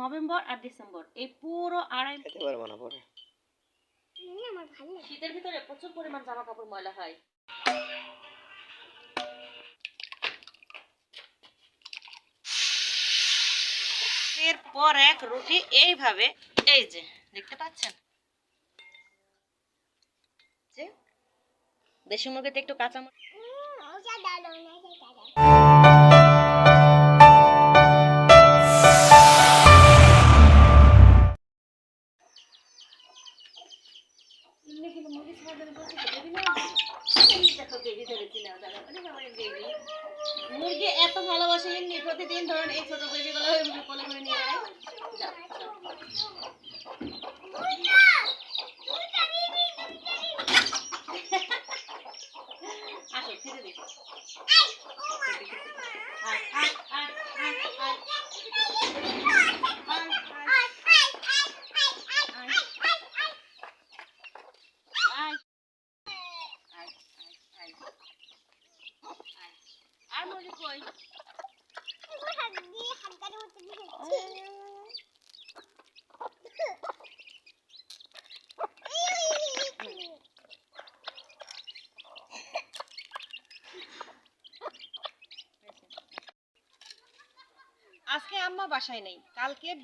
November আর December. এই পুরো আড়াই খেতে পারব না পরে। আমার ভালো লাগে। শীতের ভিতরে প্রচুর পরিমাণ জামা কাপড় ময়লা হয়। এরপর এক রুটি এইভাবে এই যে দেখতে পাচ্ছেন? যে দেশি মুরগিতে একটু কাঁচা প্রতিদিন ধরুন এই ছোট বেবিগুলো কোলে করে নিয়ে বেড়ায়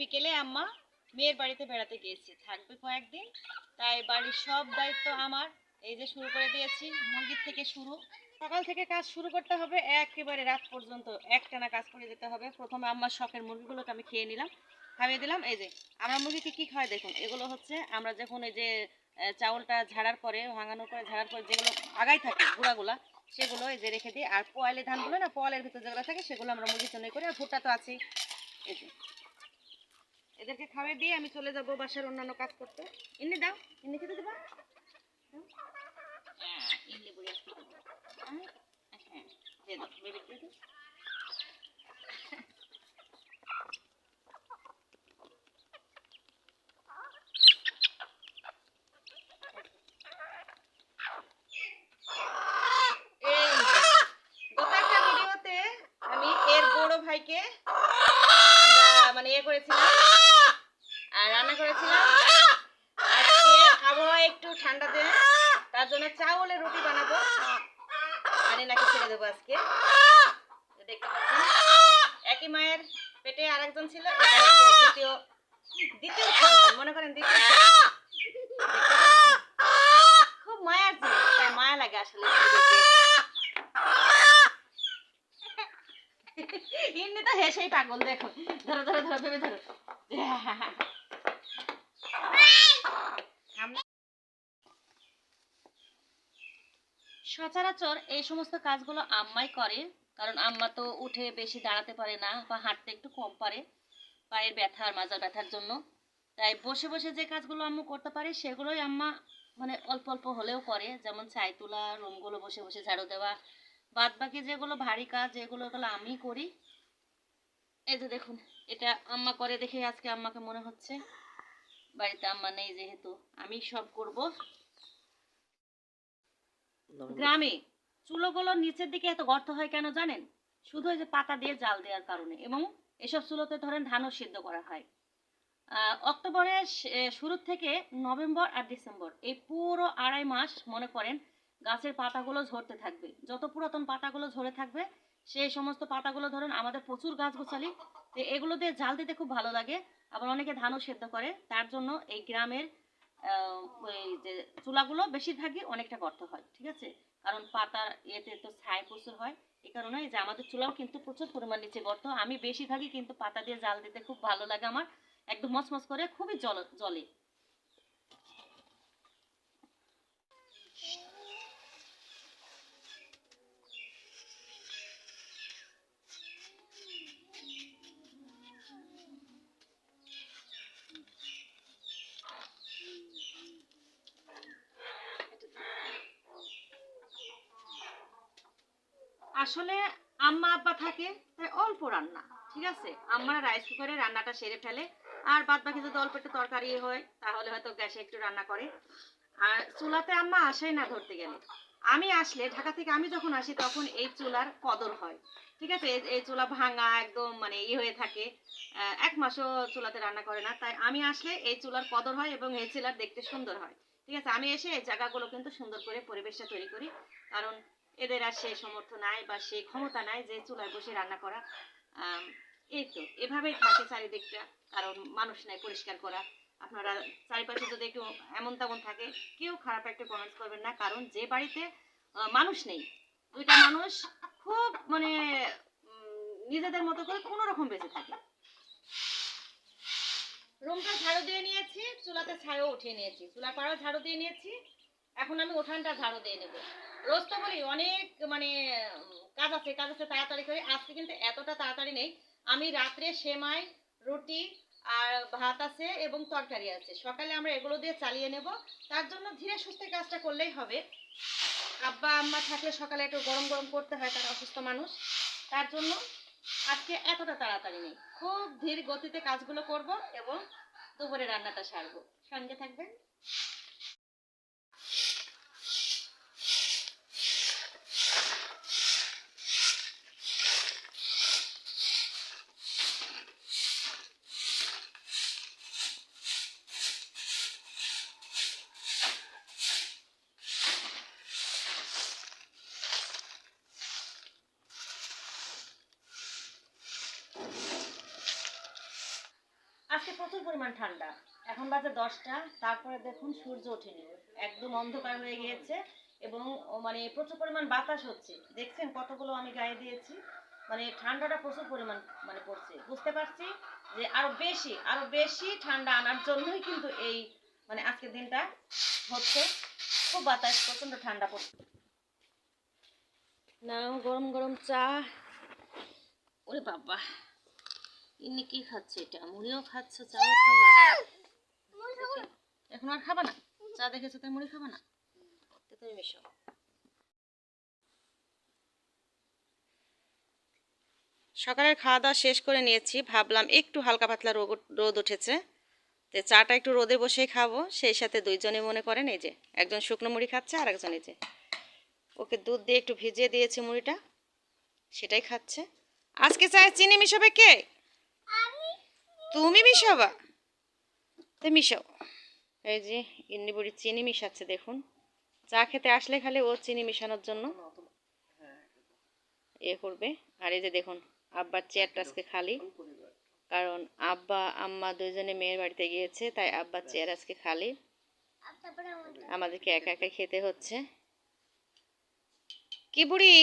বিকেলে আম্মা মেয়ের বাড়িতে বেড়াতে গিয়েছে। থাকবে কয়েকদিন। তাই বাড়ির সব দায়িত্ব আমার। এই যে শুরু করে দিয়েছি, মুরগির থেকে শুরু। সকাল থেকে কাজ শুরু করতে হবে। একেবারে রাত পর্যন্ত একটানা কাজ করে যেতে হবে। প্রথমে আম্মার শখের মুরগিগুলোকে আমি খেয়ে নিলাম, খাইয়ে দিলাম। এই যে, আমরা মুরগিকে কি খাওয়াই দেখুন? এগুলো হচ্ছে আমরা যখন এই যে চাউলটা ঝাড়ার পরে, ভাঙানোর পরে, ঝাড়ার পরে যেগুলো আগাই থাকে, গুঁড়াগুলা, সেগুলো এই যে রেখে দিই। আর পোয়ালি ধানগুলো না, পোয়ালের ভিতর যেগুলো থাকে, সেগুলো আমরা মুরগির জন্য করি। আর ভুট্টা তো আছেই। এই যে এদেরকে খাওয়াই দিয়ে আমি চলে যাব বাসার অন্যান্য কাজ করতে ইন্নি দাও ইন্নি খেতে দেবা হ্যাঁ আমি এর বড় ভাইকে মানে ইয়ে করেছিলাম আর রান্না করেছিলাম। আজকে আবহাওয়া একটু ঠান্ডা দেয়। তার জন্য চাউলের রুটি বানাবো। আনি নাকি ছেড়ে দেবো আজকে। দেখতে পাচ্ছেন একই মায়ের পেটে আরেকজন ছিল দ্বিতীয় দ্বিতীয় সন্তান মনে করেন দ্বিতীয়? খুব মায়ার জিনিস তাই মায়া লাগে আসলে। এমনি তো হেসেই পাগল দেখো ধরো ধরো ধরো ভেবে ধরো। সচরাচর এই সমস্ত কাজগুলো আম্মাই করে, কারণ আম্মা তো উঠে বেশি দাঁড়াতে পারে না বা হাঁটতে একটু কম পারে পায়ের ব্যথা আর মাজার ব্যথার জন্য। তাই বসে বসে যে কাজগুলো আম্মু করতে পারে, সেগুলোই আম্মা মানে অল্প অল্প হলেও করে, যেমন ছাই তোলা, রুমগুলো বসে বসে ঝাড়ু দেওয়া বাদ বাকি যেগুলো ভারী কাজ, যেগুলো ওগুলো আমি করি। এই যে দেখুন, এটা আম্মা করে দেখে আজকে আম্মাকে মনে হচ্ছে, বাড়িতে আম্মা নেই যেহেতু, আমি সব করব। গ্রামে চুলোগুলোর নিচের দিকে এত গর্ত হয় কেন জানেন? শুধু ওই যে পাতা দিয়ে জাল দেওয়ার কারণে এবং এসব চুলোতে ধরেন ধানও সিদ্ধ করা হয়। অক্টোবরের শুরু থেকে নভেম্বর আর ডিসেম্বর এই পুরো আড়াই মাস মনে করেন গাছের পাতাগুলো ঝরতে থাকবে। যত পুরাতন পাতাগুলো ঝরে থাকবে, সেই সমস্ত পাতাগুলো ধরেন আমাদের প্রচুর গাছ গোছালি। তো এগুলো দিয়ে জাল দিতে খুব ভালো লাগে। আবার অনেকে ধানও সেদ্ধ করে। তার জন্য এই গ্রামের ওই যে চুলাগুলো বেশিরভাগই অনেকটা গর্ত হয়, ঠিক আছে? কারণ পাতা ইয়েতে তো ছাই প্রচুর হয় এই কারণে যে আমাদের চুলাও কিন্তু প্রচুর পরিমাণ নিচে গর্ত, আমি বেশিরভাগই কিন্তু পাতা দিয়ে জাল দিতে খুব ভালো লাগে আমার, একদম মচমচ করে, খুবই জল, জলে আসলে আম্মা আব্বা থাকে, তাই অল্প রান্না, ঠিক আছে? আম্মা রাইস কুকারে রান্নাটা সেরে ফেলে, আর বাদ বাকি যদি অল্প একটু তরকারি হয়, তাহলে হয়তো গ্যাসে একটু রান্না করে। আর চুলাতে আম্মা আসেই না ধরতে গেলে। আমি আসলে, ঢাকা থেকে আমি যখন আসি, তখন এই চুলার কদর হয়। ঠিক আছে? এই- চুলা ভাঙা একদম মানে ইয়ে হয়ে থাকে। এক মাসও চুলাতে রান্না করে না। তাই আমি আসলে এই চুলার কদর হয় এবং এই চুলার দেখতে সুন্দর হয়। ঠিক আছে? আমি এসে এই জায়গাগুলো কিন্তু সুন্দর করে পরিবেশটা তৈরি করি। কারণ এদের আর সেই সমর্থ নাই বা সেই ক্ষমতা নাই যে চুলায় বসে রান্না করা। এই তো, এভাবেই থাকে চারিদিকটা, কারণ মানুষ নাই পরিষ্কার করা। আপনারা চারিপাশে যদি একটু এমন তেমন থাকে, কেউ খারাপ একটা কমেন্টস করবেন না, কারণ যে বাড়িতে মানুষ নেই, দুইটা মানুষ খুব মানে নিজেদের মতো করে কোনো রকম বেঁচে থাকে। রুমটা ঝাড়ু দিয়ে নিয়েছি, চুলাতে ছাইও উঠিয়ে নিয়েছি। চুলা পাড়াও ঝাড়ু দিয়ে নিয়েছি, এখন আমি উঠানটা ঝাড়ু দিয়ে নেব। রোজ তো বলি, অনেক মানে কাজ আছে কাজ আছে, তাড়াতাড়ি করে। আজকে কিন্তু এতটা তাড়াতাড়ি নেই। আমি রাত্রে সেমাই, রুটি আর ভাত আছে এবং তরকারি আছে। সকালে আমরা এগুলো দিয়ে চালিয়ে নেব। তার জন্য ধীরে সুস্থে কাজটা করলেই হবে। আব্বা, আম্মা থাকলে সকালে একটু গরম গরম করতে হয় তারা অসুস্থ মানুষ। তার জন্য আজকে এতটা তাড়াতাড়ি নেই। খুব ধীর গতিতে কাজগুলো করব এবং দুপুরে রান্নাটা সারবো। সঙ্গে থাকবেন আজকে প্রচুর পরিমাণ ঠান্ডা এখন দশটা তারপরে দেখুন সূর্য ওঠেনি। একদম অন্ধকার হয়ে গিয়েছে এবং মানে প্রচুর পরিমাণ বাতাস হচ্ছে। দেখছেন কতগুলো আমি গায়ে দিয়েছি? মানে ঠান্ডাটা প্রচুর পরিমাণ মানে পড়ছে। বুঝতে পারছি যে আরও বেশি আরও বেশি ঠান্ডা আনার জন্যই কিন্তু এই মানে আজকের দিনটা হচ্ছে। খুব বাতাস প্রচণ্ড ঠান্ডা পড়ছে। নাও গরম গরম চা। ওরে বাবা ইনি কি খাচ্ছে এটা? মুড়িও খাচ্ছে চাও খাবা? দেখি, এখন আর খাবা না। চা দেখেছ তাই মুড়ি খাবা না। তুমি মিশো। সকালের খাওয়া দাওয়া শেষ করে নিয়েছি। ভাবলাম একটু হালকা পাতলা রোদ রোদ উঠেছে। তো চাটা একটু রোদে বসেই খাব। সেই সাথে দুইজনে মনে করেন এই যে একজন শুকনো মুড়ি খাচ্ছে আর একজন এই যে ওকে দুধ দিয়ে একটু ভিজিয়ে দিয়েছি মুড়িটা। সেটাই খাচ্ছে। আজকে চায়ে চিনি মিশাবে কে? তুমি মিশাবা? তো মিশাও। এই যে ইন্নি বুড়ি চিনি মিশাচ্ছে, দেখুন। চা খেতে আসলে খালি ও চিনি মিশানোর জন্য। এ করবে। আর এই যে দেখুন, আব্বার চেয়ারটা আজকে খালি। কারণ আব্বা, আম্মা দুজনে মেয়ের বাড়িতে গিয়েছে, তাই আব্বার চেয়ার আজকে খালি। আমাদেরকে একা একা খেতে হচ্ছে। কি বুড়ি?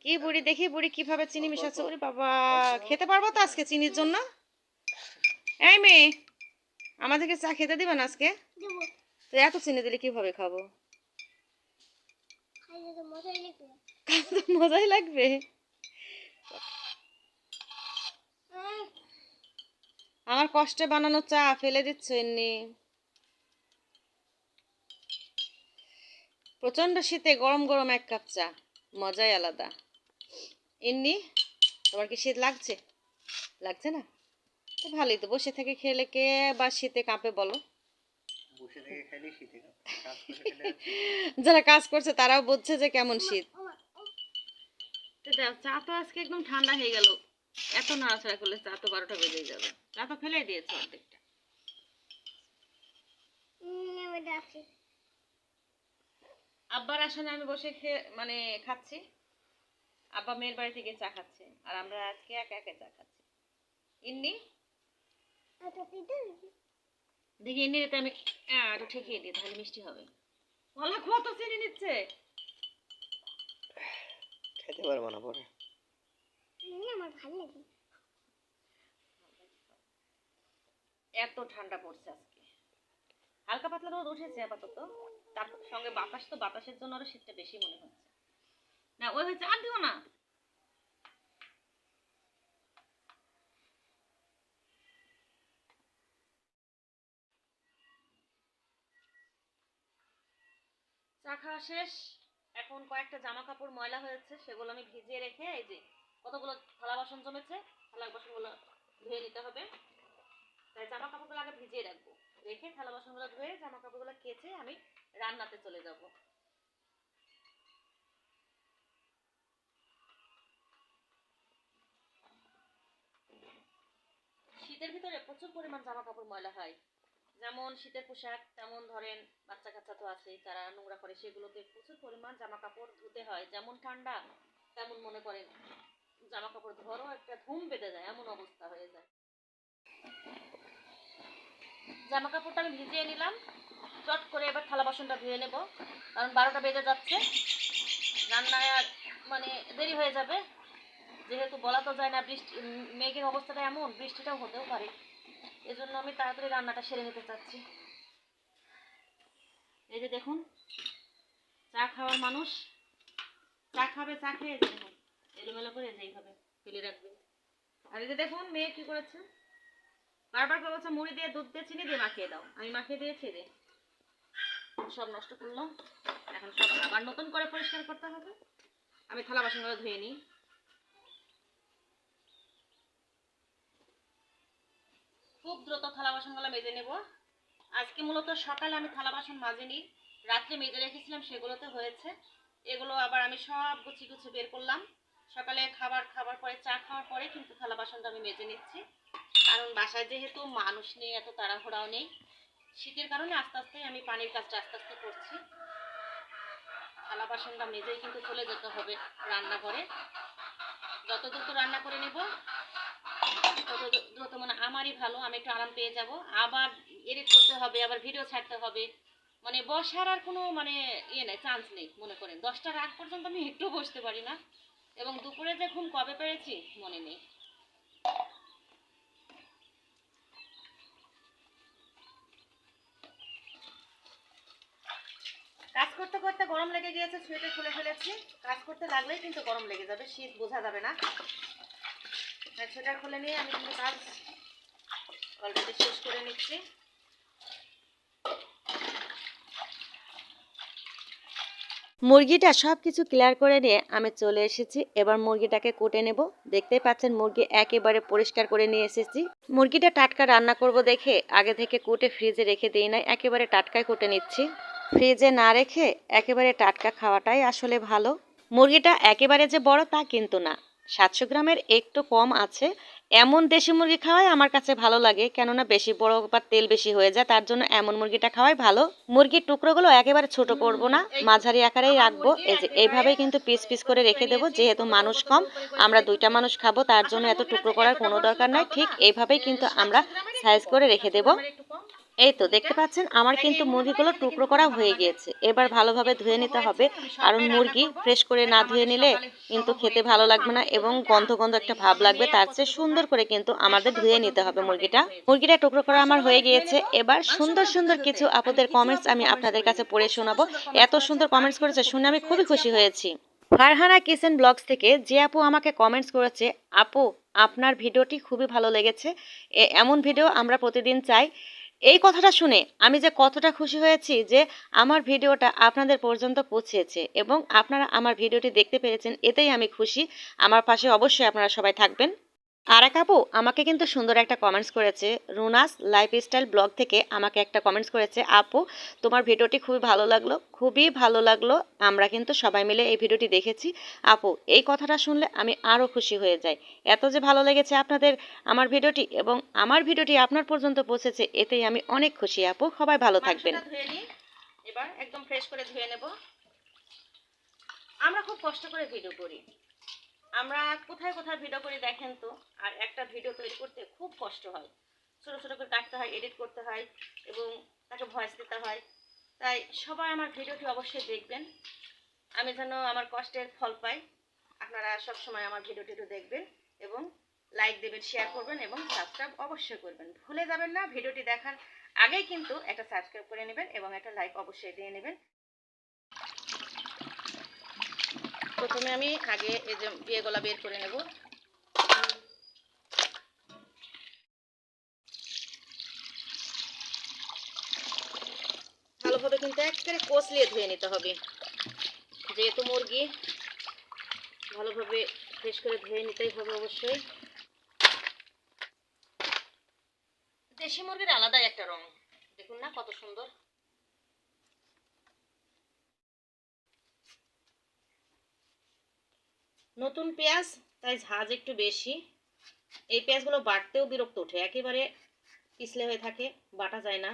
কি বুড়ি? দেখি বুড়ি কীভাবে চিনি মিশাচ্ছে। ওরে বাবা, খেতে পারব তো আজকে চিনির জন্য? এই মেয়ে আমাদেরকে চা খেতে দিবেন আজকে? দেবো। তো এত চিনি দিলে কীভাবে খাব? মজাই লাগবে। আমার কষ্টে বানানো চা ফেলে দিচ্ছ এমনি। প্রচণ্ড শীতে গরম গরম এক কাপ চা মজাই আলাদা। এমনি? তোমার কি শীত লাগছে? লাগছে না? তো ভালোই তো বসে থেকে খেলে কে বা শীতে কাঁপে বলো? বসে থেকে খাইলে শীতে কাঁপে। কাজ করে খেলে যারা কাজ করছে তারাও বুঝছে যে কেমন শীত। চা তো আজকে একদম ঠান্ডা হয়ে গেল। এত নাড়াচাড়া করলে চা তো বারোটা বেজে যাবে। চা তো ফেলে দিয়েছে অর্ধেকটা। আব্বার আসলে আমি বসে খেয়ে মানে খাচ্ছি। আব্বা মেয়ের বাড়ি থেকে চা খাচ্ছে। আর আমরা আজকে একা একা চা খাচ্ছি। ইন্নি? দেখি ইন্নি রেতে আমি একটু ঠেকিয়ে দিই তাহলে মিষ্টি হবে। বলা কত চিনি নিচ্ছে। খেতে পারব না পরে। আমার ভালো লাগে এত ঠান্ডা পড়ছে আজকে। হালকা পাতলা রোদ উঠেছে আপাতত। তার সঙ্গে বাতাস তো বাতাসের জন্য আরও শীতটা বেশি মনে হচ্ছে। না ওই হচ্ছে আর দিও না। চা খাওয়া শেষ। এখন কয়েকটা জামা কাপড় ময়লা হয়েছে, সেগুলো আমি ভিজিয়ে রেখে এই যে কতগুলো থালা বাসন জমেছে, থালা বাসনগুলো ধুয়ে নিতে হবে। তাই জামা কাপড়গুলো আগে ভিজিয়ে রাখব। রেখে থালা বাসনগুলো ধুয়ে জামা কাপড়গুলো কেচে আমি রান্নাতে চলে যাব। শীতের ভিতরে প্রচুর পরিমাণ জামা কাপড় ময়লা হয়। যেমন শীতের পোশাক, তেমন ধরেন বাচ্চা কাচ্চা তো আছেই যারা নোংরা করে সেগুলোতে প্রচুর পরিমাণ জামা কাপড় ধুতে হয়। যেমন ঠান্ডা, তেমন মনে করেন জামা কাপড় ধরো, একটা ঘুম বেঁধে যায়, এমন অবস্থা হয়ে যায়। জামা কাপড়টা আমি ভিজিয়ে নিলাম, চট করে এবার থালা বাসনটা ধুয়ে নেব, কারণ বারোটা বেজে যাচ্ছে। রান্নায় আর মানে দেরি হয়ে যাবে, যেহেতু বলা তো যায় না, বৃষ্টি মেঘের অবস্থাটা এমন, বৃষ্টিটাও হতেও পারে। এজন্য আমি তাড়াতাড়ি রান্নাটা সেরে নিতে চাচ্ছি। এই যে দেখুন, চা খাওয়ার মানুষ চা খাবে, চা খেয়ে দেখুন, এলোমেলো করে যেইভাবে ফেলে রাখবে। আর এই যে দেখুন, মেয়ে কি করেছে? বারবার করে বলছে মুড়ি দিয়ে দুধ দিয়ে চিনি দিয়ে মাখিয়ে দাও। আমি মাখিয়ে দিয়ে খেয়ে দিই সব নষ্ট করলাম এখন সব আবার নতুন করে পরিষ্কার করতে হবে। আমি থালা বাসনগুলো ধুয়ে নিই। খুব দ্রুত থালা বাসনগুলো মেজে নেব। আজকে মূলত সকালে আমি থালা বাসন মাজিনি, রাত্রে মেজে রেখেছিলাম, সেগুলোতে হয়েছে। এগুলো আবার আমি সব গুছি গুছি বের করলাম। সকালে খাবার খাবার পরে, চা খাওয়ার পরে কিন্তু থালা বাসনটা আমি মেজে নিচ্ছি। কারণ বাসায় যেহেতু মানুষ নেই, এত তাড়াহুড়াও নেই। শীতের কারণে আস্তে আস্তে আমি পানির কাজটা আস্তে আস্তে করছি। থালা বাসনটা মেজেই কিন্তু চলে যেতে হবে রান্নাঘরে। যত দ্রুত রান্না করে নেব তত মানে আমারই ভালো, আমি একটু আরাম পেয়ে যাব। আবার এডিট করতে হবে, আবার ভিডিও ছাড়তে হবে। মানে বসার আর কোনো মানে ইয়ে নেই চান্স নেই, মনে করেন। দশটার আগ পর্যন্ত আমি একটু বসতে পারি না। এবং দুপুরে যে ঘুম কবে পেরেছি, মনে নেই। কাজ করতে করতে গরম লেগে গিয়েছে সোয়েটার খুলে ফেলেছি। কাজ করতে লাগলেই কিন্তু গরম লেগে যাবে, শীত বোঝা যাবে না। সোয়েটার খুলে নিয়ে আমি কিন্তু কাজ অলরেডি শেষ করে নিচ্ছি। মুরগিটা সব কিছু ক্লিয়ার করে নিয়ে আমি চলে এসেছি। এবার মুরগিটাকে কুটে নেব। দেখতেই পাচ্ছেন মুরগি একেবারে পরিষ্কার করে নিয়ে এসেছি। মুরগিটা টাটকা রান্না করব দেখে আগে থেকে কুটে ফ্রিজে রেখে দিই নাই, একেবারে টাটকাই কুটে নিচ্ছি। ফ্রিজে না রেখে একেবারে টাটকা খাওয়াটাই আসলে ভালো। মুরগিটা একেবারে যে বড় তা কিন্তু না। সাতশো গ্রামের একটু কম আছে। এমন দেশি মুরগি খাওয়াই আমার কাছে ভালো লাগে, কেননা বেশি বড় বা তেল বেশি হয়ে যায়, তার জন্য এমন মুরগিটা খাওয়াই ভালো। মুরগির টুকরোগুলো একেবারে ছোট করব না, মাঝারি আকারেই রাখব। এই যে, এইভাবেই কিন্তু পিস পিস করে রেখে দেবো, যেহেতু মানুষ কম, আমরা দুইটা মানুষ খাব, তার জন্য এত টুকরো করার কোনো দরকার নাই। ঠিক এইভাবেই কিন্তু আমরা সাইজ করে রেখে দেবো। এই তো দেখতে পাচ্ছেন, আমার কিন্তু মুরগিগুলো টুকরো করা হয়ে গিয়েছে। এবার ভালোভাবে ধুয়ে নিতে হবে, কারণ মুরগি ফ্রেশ করে না ধুয়ে নিলে কিন্তু খেতে ভালো লাগবে না এবং গন্ধ গন্ধ একটা ভাব লাগবে, তার চেয়ে সুন্দর করে কিন্তু আমাদের ধুয়ে নিতে হবে মুরগিটা। মুরগিটা টুকরো করা আমার হয়ে গিয়েছে, এবার সুন্দর সুন্দর কিছু আপুদের কমেন্টস আমি আপনাদের কাছে পড়ে শোনাবো। এত সুন্দর কমেন্টস করেছে, শুনে আমি খুবই খুশি হয়েছি। ফারহানা কিচেন ব্লগস থেকে যে আপু আমাকে কমেন্টস করেছে, আপু, আপনার ভিডিওটি খুবই ভালো লেগেছে। এমন ভিডিও আমরা প্রতিদিন চাই এই কথাটা শুনে আমি যে কতটা খুশি হয়েছি যে আমার ভিডিওটা আপনাদের পর্যন্ত পৌঁছেছে এবং আপনারা আমার ভিডিওটি দেখতে পেরেছেন, এতেই আমি খুশি। আমার পাশে অবশ্যই আপনারা সবাই থাকবেন। আর এক আপু আমাকে কিন্তু সুন্দর একটা কমেন্টস করেছে। রুনাস লাইফস্টাইল ব্লগ থেকে আমাকে একটা কমেন্টস করেছে আপু তোমার ভিডিওটি খুবই ভালো লাগল খুবই ভালো লাগল। আমরা কিন্তু সবাই মিলে এই ভিডিওটি দেখেছি। আপু এই কথাটা শুনলে আমি আরও খুশি হয়ে যাই। এত যে ভালো লেগেছে আপনাদের আমার ভিডিওটি এবং আমার ভিডিওটি আপনার পর্যন্ত পৌঁছেছে এতেই আমি অনেক খুশি আপু। সবাই ভালো থাকবেন। এবার একদম ফ্রেশ করে ধুয়ে নেব। আমরা খুব কষ্ট করে ভিডিও করি। আমরা কোথায় কোথায় ভিডিও করি দেখেন তো, আর একটা ভিডিও তৈরি করতে খুব কষ্ট হয়। ছোটো ছোটো করে কাটতে হয় এডিট করতে হয়, এবং তাকে ভয়েস দিতে হয়। তাই সবাই আমার ভিডিওটি অবশ্যই দেখবেন। আমি যেন আমার কষ্টের ফল পাই। আপনারা সব সময় আমার ভিডিওটি একটু দেখবেন এবং লাইক দেবেন শেয়ার করবেন এবং সাবস্ক্রাইব অবশ্যই করবেন। ভুলে যাবেন না, ভিডিওটি দেখার আগেই কিন্তু একটা সাবস্ক্রাইব করে নেবেন এবং একটা লাইক অবশ্যই দিয়ে নেবেন। প্রথমে আমি আগে এই যে বিয়ে গলা বের করে নেব। ভালোভাবে কিন্তু একেবারে কষলিয়ে ধুয়ে নিতে হবে। যেহেতু মুরগি, ভালোভাবে ফ্রেশ করে ধুয়ে নিতেই হবে অবশ্যই। দেশি মুরগির আলাদাই একটা রং। দেখুন না কত সুন্দর। নতুন পেঁয়াজ, তাই ঝাঁজ একটু বেশি। এই পেঁয়াজগুলো বাটতেও বিরক্ত ওঠে, একেবারে পিছলে হয়ে থাকে, বাটা যায় না।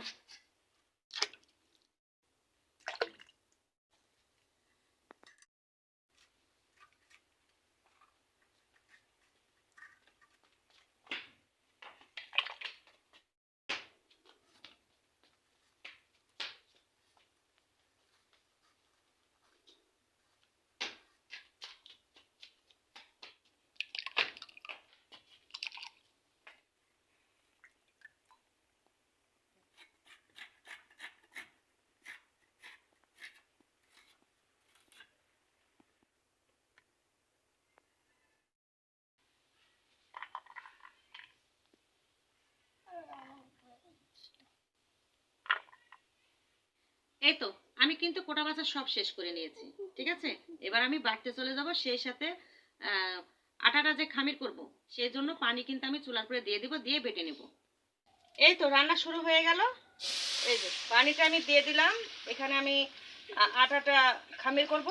এই তো, আমি কিন্তু কোটা বাছা সব শেষ করে নিয়েছি, ঠিক আছে? এবার আমি বাড়তে চলে যাব, সেই সাথে আটাটা যে খামির করব, সেই জন্য পানি কিন্তু আমি চুলার করে দিয়ে দিব, দিয়ে বেটে নেব। এই তো, রান্না শুরু হয়ে গেল। এই যে, পানিটা আমি দিয়ে দিলাম, এখানে আমি আটাটা খামির করব।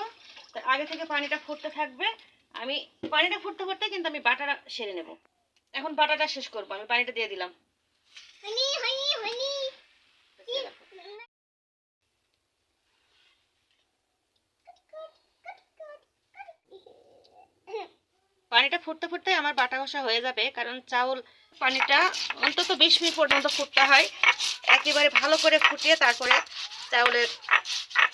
আগে থেকে পানিটা ফুটতে থাকবে, আমি, পানিটা ফুটতে ফুটতে কিন্তু আমি বাটাটা সেরে নেব। এখন বাটাটা শেষ করব, আমি পানিটা দিয়ে দিলাম। পানিটা ফুটতে ফুটতে আমার বাটা কষা হয়ে যাবে, কারণ চাউল পানিটা অন্তত বিশ মিনিট পর্যন্ত ফুটতে হয়। একেবারে ভালো করে ফুটিয়ে তারপরে চাউলের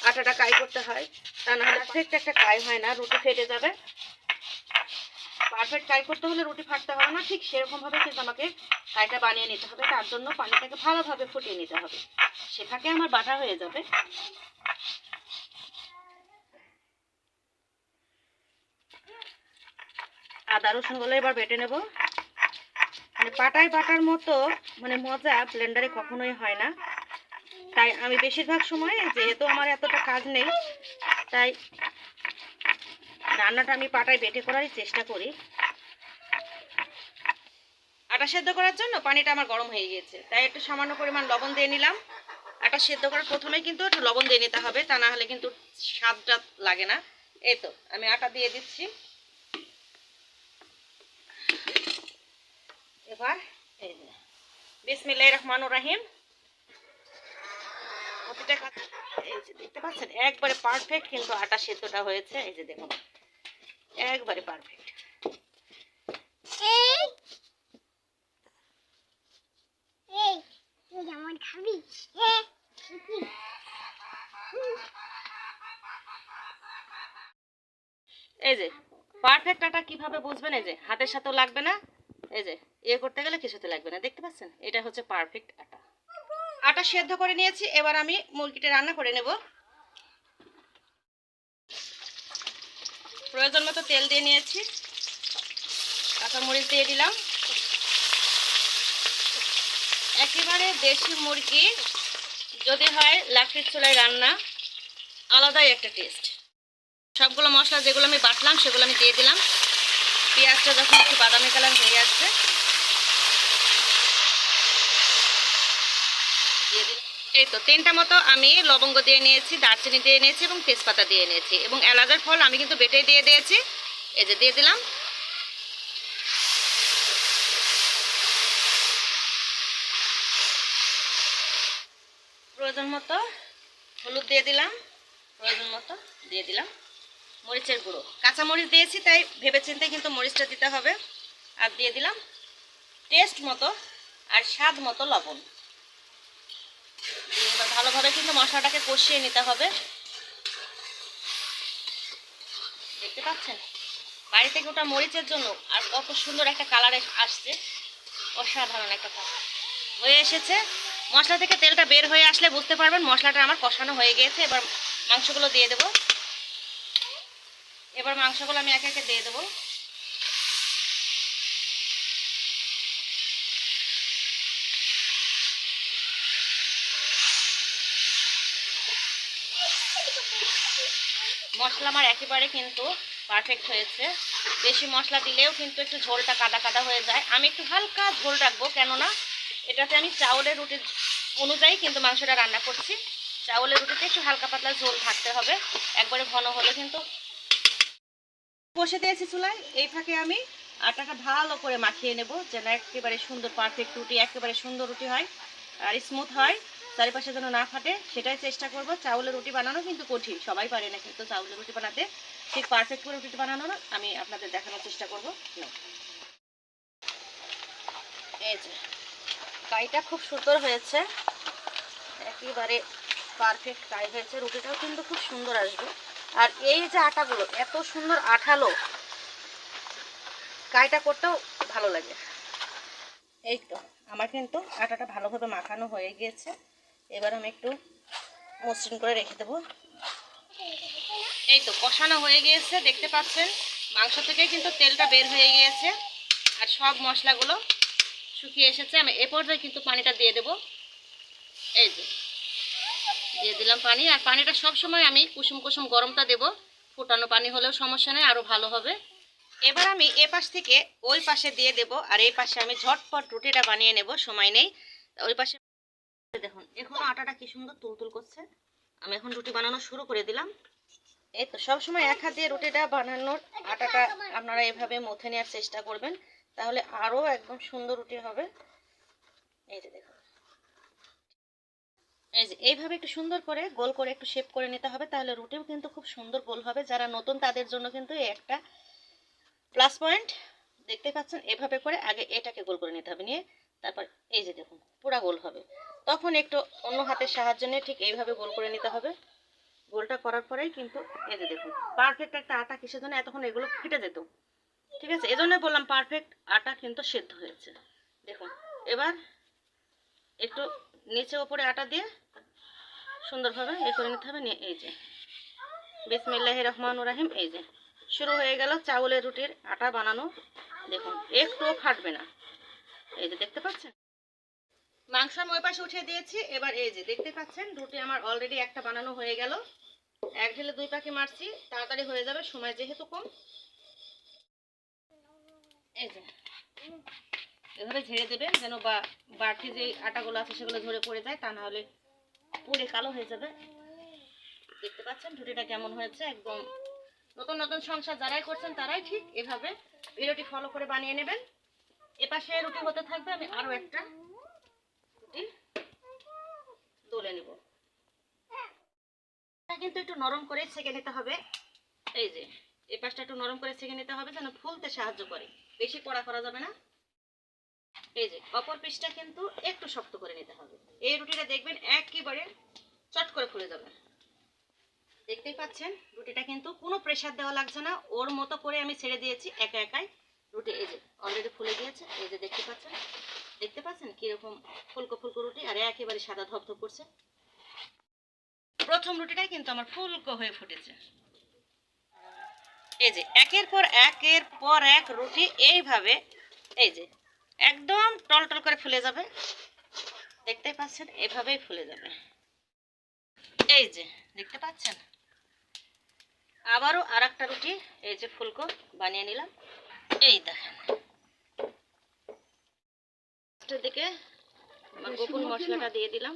আটাটা কাই করতে হয়। তা না হলে পারফেক্ট একটা কাই হয় না, রুটি ফেটে যাবে। পারফেক্ট কাই করতে হলে রুটি ফাটতে হবে না, ঠিক সেরকমভাবে কিন্তু আমাকে কাইটা বানিয়ে নিতে হবে। তার জন্য পানিটাকে ভালোভাবে ফুটিয়ে নিতে হবে। সে ফাঁকে আমার বাটা হয়ে যাবে। আদা রসুনগুলো এবার বেটে নেব। মানে পাটায় বাটার মতো মানে মজা ব্লেন্ডারে কখনোই হয় না। তাই আমি বেশিরভাগ সময় যেহেতু আমার এতটা কাজ নেই, তাই রান্নাটা আমি পাটায় বেটে করারই চেষ্টা করি। আটা সেদ্ধ করার জন্য পানিটা আমার গরম হয়ে গিয়েছে। তাই একটু সামান্য পরিমাণ লবণ দিয়ে নিলাম। আটা সেদ্ধ করার প্রথমে কিন্তু একটু লবণ দিয়ে নিতে হবে, তা না হলে কিন্তু স্বাদটা লাগে না। এই তো, আমি আটা দিয়ে দিচ্ছি। এবার এই যে বিসমিল্লাহ রহমান রাহিম। প্রতিটা কাজ এই যে দেখতে পাচ্ছেন একবারে পারফেক্ট কিন্তু আটা সেদ্ধটা হয়েছে। এই যে দেখুন একবারে পারফেক্ট হ্যাঁ এই যে পারফেক্ট আটা কীভাবে বুঝবেন? এই যে হাতের সাথেও লাগবে না? এই যে ইয়ে করতে গেলে কিছুতে লাগবে না, দেখতে পাচ্ছেন? এটা হচ্ছে পারফেক্ট আটা। আটা সেদ্ধ করে নিয়েছি, এবার আমি মুরগিটা রান্না করে নেব। প্রয়োজন মতো তেল দিয়ে নিয়েছি। কাঁচামরিচ দিয়ে দিলাম। একেবারে দেশি মুরগি, যদি হয় লাকড়ির চুলায় রান্না, আলাদাই একটা টেস্ট সবগুলো মশলা যেগুলো আমি বাটলাম, সেগুলো আমি দিয়ে দিলাম। পেঁয়াজটা যখন একটু বাদামি কালার হয়ে আসবে, দিয়ে দিলাম। এই তো, তিনটা মতো আমি লবঙ্গ দিয়ে নিয়েছি, দারচিনি দিয়ে নিয়েছি এবং তেজপাতা দিয়ে নিয়েছি। এবং এলাচের ফল আমি কিন্তু বেটে দিয়ে দিয়েছি। এই যে দিয়ে দিলাম। প্রয়োজন মতো, হলুদ দিয়ে দিলাম। প্রয়োজন মতো দিয়ে দিলাম। মরিচের গুঁড়ো। কাঁচা মরিচ দিয়েছি, তাই ভেবে চিন্তে কিন্তু মরিচটা দিতে হবে। আর দিয়ে দিলাম টেস্ট মতো আর স্বাদ মতো লবণ। ভালোভাবে কিন্তু মশলাটাকে কষিয়ে নিতে হবে। দেখতে পাচ্ছেন? বাড়ি থেকে ওটা মরিচের জন্য আর কত সুন্দর একটা কালার আসছে। অসাধারণ একটা কালার। হয়ে এসেছে। মশলা থেকে তেলটা বের হয়ে আসলে বুঝতে পারবেন মশলাটা আমার কষানো হয়ে গিয়েছে। এবার মাংসগুলো দিয়ে দেবো। এবার মাংসগুলো আমি একে একে দিয়ে দেবো। মশলা আমার একেবারে কিন্তু পারফেক্ট হয়েছে। বেশি মশলা দিলেও কিন্তু একটু ঝোলটা কাদা কাদা হয়ে যায়। আমি একটু হালকা ঝোল রাখব, কেননা এটাতে আমি চাউলের রুটির অনুযায়ী কিন্তু মাংসটা রান্না করছি। চাউলের রুটিতে একটু হালকা পাতলা ঝোল থাকতে হবে। একবারে ঘন হলে কিন্তু বসে দিয়েছি চুলায়। এই ফাঁকে আমি আটাটা ভালো করে মাখিয়ে নেব যেন একেবারে সুন্দর পারফেক্ট রুটি, একেবারে সুন্দর রুটি হয় আর স্মুথ হয়, চারিপাশে যেন না ফাটে, সেটাই চেষ্টা করব। চাউলের রুটি বানানো কিন্তু কঠিন, সবাই পারে না কিন্তু চাউলের রুটি বানাতে। ঠিক পারফেক্ট করে রুটি বানানো আমি আপনাদের দেখানোর চেষ্টা করব। এই যে, কাইটা খুব সুন্দর হয়েছে। একেবারে পারফেক্ট কাই হয়েছে। রুটিটাও কিন্তু খুব সুন্দর আসবে। আর এই যে আটাগুলো, এত সুন্দর আঠালো। কাইটা করতেও ভালো লাগে। এই তো, আমার কিন্তু আটাটা ভালোভাবে মাখানো হয়ে গিয়েছে। এবার আমি একটু মসৃণ করে রেখে দেবো। এই তো, কষানো হয়ে গিয়েছে, দেখতে পাচ্ছেন? মাংস থেকে কিন্তু তেলটা বের হয়ে গিয়েছে। আর সব মশলাগুলো শুকিয়ে এসেছে। আমি এ পর্যায়ে কিন্তু পানিটা দিয়ে দেবো। এই যে দিয়ে দিলাম পানি। আর পানিটা সব সময় আমি কুসুম কুসুম গরমটা দেব। ফুটানো পানি হলেও সমস্যা নেই আরও ভালো হবে। এবার আমি এ পাশ থেকে ওই পাশে দিয়ে দেব। আর এই পাশে আমি ঝটপট রুটিটা বানিয়ে নেব, সময় নেই। ওই পাশে দেখুন, এখন আটাটা কি সুন্দর তুলতুল করছে। আমি এখন রুটি বানানো শুরু করে দিলাম। এই তো, সবসময় এক হাত দিয়ে রুটিটা বানানোর আটাটা আপনারা এভাবে মথে নেওয়ার চেষ্টা করবেন, তাহলে আরও একদম সুন্দর রুটি হবে। এই যে দেখুন। এই যে, এইভাবে একটু সুন্দর করে, গোল করে একটু শেপ করে নিতে হবে, তাহলে রুটিও কিন্তু খুব সুন্দর গোল হবে। যারা নতুন, তাদের জন্য কিন্তু একটা প্লাস পয়েন্ট দেখতে পাচ্ছেন? এভাবে করে আগে এটাকে গোল করে নিতে হবে, নিয়ে তারপর এই যে দেখুন, পুরা গোল হবে। তখন একটু অন্য হাতের সাহায্য নিয়ে ঠিক এইভাবে গোল করে নিতে হবে। গোলটা করার পরেই কিন্তু এই যে দেখুন পারফেক্ট একটা আটা কিসের জন্য? এতক্ষণ এগুলো ফেটে যেত। ঠিক আছে? এজন্য বললাম পারফেক্ট আটা কিন্তু সেদ্ধ হয়েছে। দেখুন, এবার একটু নিচে ওপরে আটা দিয়ে সুন্দরভাবে এ করে নিতে হবে এই যে। বিসমিল্লাহ রহমান রাহিম, এই যে। শুরু হয়ে গেল চাউলের রুটির আটা বানানো। দেখুন, একটুও ফাটবে না। এই যে, দেখতে পাচ্ছেন? মাংস আমি ওই পাশে উঠিয়ে দিয়েছি। এবার এই যে, দেখতে পাচ্ছেন? রুটি আমার অলরেডি একটা বানানো হয়ে গেল। এক ঢেলে দুই পাখি মারছি। তাড়াতাড়ি হয়ে যাবে, সময় যেহেতু কম। এই যে এভাবে ঝেড়ে দেবেন যেন বা বাড়তি যে আটাগুলো আছে সেগুলো ঝরে পড়ে যায়, তা নাহলে পুড়ে কালো হয়ে যাবে। দেখতে পাচ্ছেন রুটিটা কেমন হয়েছে, একদম নতুন নতুন সংসার যারাই করছেন তারাই ঠিক এভাবে ভিডিওটি ফলো করে বানিয়ে নেবেন। এপাশে রুটি হতে থাকবে, আমি আরও একটা রুটি তুলে নেব। কিন্তু একটু নরম করে ছেঁকে নিতে হবে। এই যে এই পাশটা একটু নরম করে ছেঁকে নিতে হবে যেন ফুলতে সাহায্য করে। বেশি কড়া করা যাবে না। এই যে, অপর পিসটা কিন্তু একটু শক্ত করে নিতে হবে। এই রুটিটা দেখবেন একেবারে চট করে ফুলে যাবে। দেখতেই পাচ্ছেন, রুটিটা কিন্তু কোনো প্রেসার দেওয়া লাগছে না। ওর মতো করে আমি ছেড়ে দিয়েছি একা একাই। রুটি এই যে অলরেডি ফুলে গিয়েছে। এই যে দেখতে পাচ্ছেন দেখতে পাচ্ছেন কীরকম ফুলকো ফুলকো রুটি, আর একেবারে সাদা ধপধপ করছে। প্রথম রুটিটাই কিন্তু আমার ফুলকো হয়ে ফুটেছে। এই যে, একের পর একের পর এক রুটি এইভাবে, এই যে একদম টলটল করে ফুলে যাবে। দেখতেই পাচ্ছেন, এভাবেই ফুলে যাবে। এই যে, দেখতে পাচ্ছেন? আবারও আর একটা রুটি, এই যে ফুলকো, বানিয়ে নিলাম। এই দেখেন। দিকে গোপন মশলাটা দিয়ে দিলাম।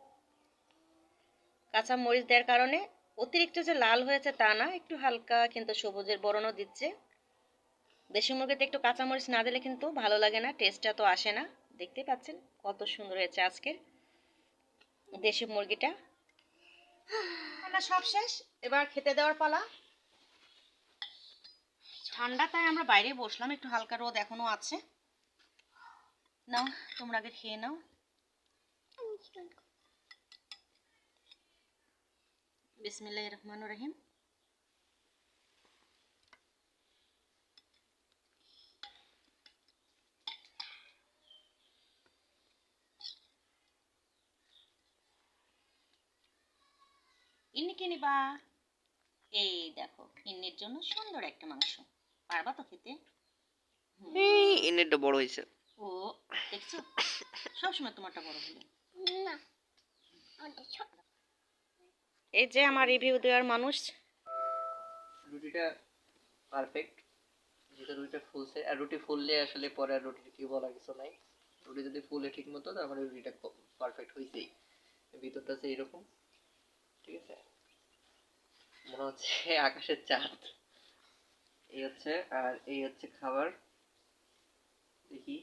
কাঁচা মরিচ দেওয়ার কারণে অতিরিক্ত যে লাল হয়েছে তা না, একটু হালকা কিন্তু সবুজের বরণও দিচ্ছে। দেশি মুরগিতে একটু কাঁচামরিচ না দিলে কিন্তু ভালো লাগে না টেস্টটা তো আসে না। দেখতেই পাচ্ছেন কত সুন্দর হয়েছে আজকের দেশি মুরগিটা। রান্না সব শেষ, এবার খেতে দেওয়ার পালা। ঠান্ডা তাই আমরা বাইরে বসলাম, একটু হালকা রোদ এখনও আছে। নাও, তোমরা আগে খেয়ে নাও। বিসমিল্লাহ রহমান রহিম। ইন্নি কে নিবা এই দেখো ইন্নির জন্য সুন্দর একটা মাংস। পারবা তো খেতে? এই ইনেরটা বড় হয়েছে। ও দেখছ? সবসময় তোমারটা বড় হলো। না এই যে আমার রিভিউ দেওয়ার মানুষ। রুটিটা পারফেক্ট যেটা রুটিটা ফুলছে আর রুটি ফুললে আসলে পরে আর রুটি কি বলা কিছু নাই। রুটি যদি ফুলে ঠিক মতো তার মানে রুটিটা পারফেক্ট হয়েছেই ভিতরটা আছে এরকম, ঠিক আছে? মনে হচ্ছে আকাশের চাঁদ। এই হচ্ছে, আর এই হচ্ছে খাবার। দেখি।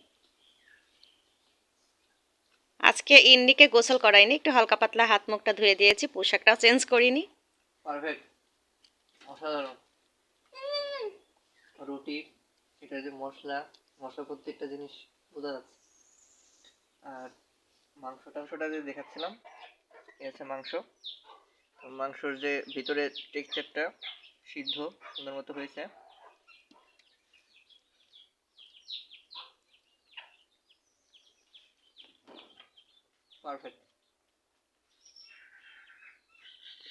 আজকে ইন্ডিকে গোসল করাইনি, একটু হালকা পাতলা হাত মুখটা ধুয়ে দিয়েছি, পোশাকটাও চেঞ্জ করিনি। পারফেক্ট। অসাধারণ। রুটি, এটা যে মশলা মশলা প্রত্যেকটা জিনিস বোঝা যাচ্ছে। আর মাংস, টাংসটা যে দেখাচ্ছিলাম এই হচ্ছে মাংস। মাংসর যে ভিতরে টেক্সচারটা সিদ্ধ, সুন্দর মতো হয়েছে। পারফেক্ট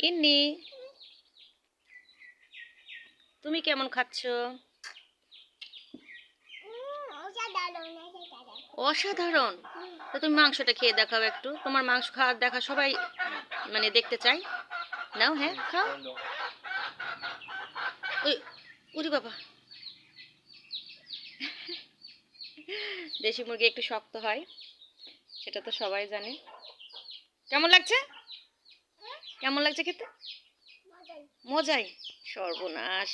ইন্নি, তুমি কেমন খাচ্ছ? অসাধারণ। তো তুমি মাংসটা খেয়ে দেখাও একটু। তোমার মাংস খাওয়ার দেখা সবাই মানে দেখতে চাই নাও হ্যাঁ খাও। ওই বাবা। দেশি মুরগি একটু শক্ত হয়। সেটা তো সবাই জানে। কেমন লাগছে? কেমন লাগছে খেতে? মজাই। মজাই। সর্বনাশ।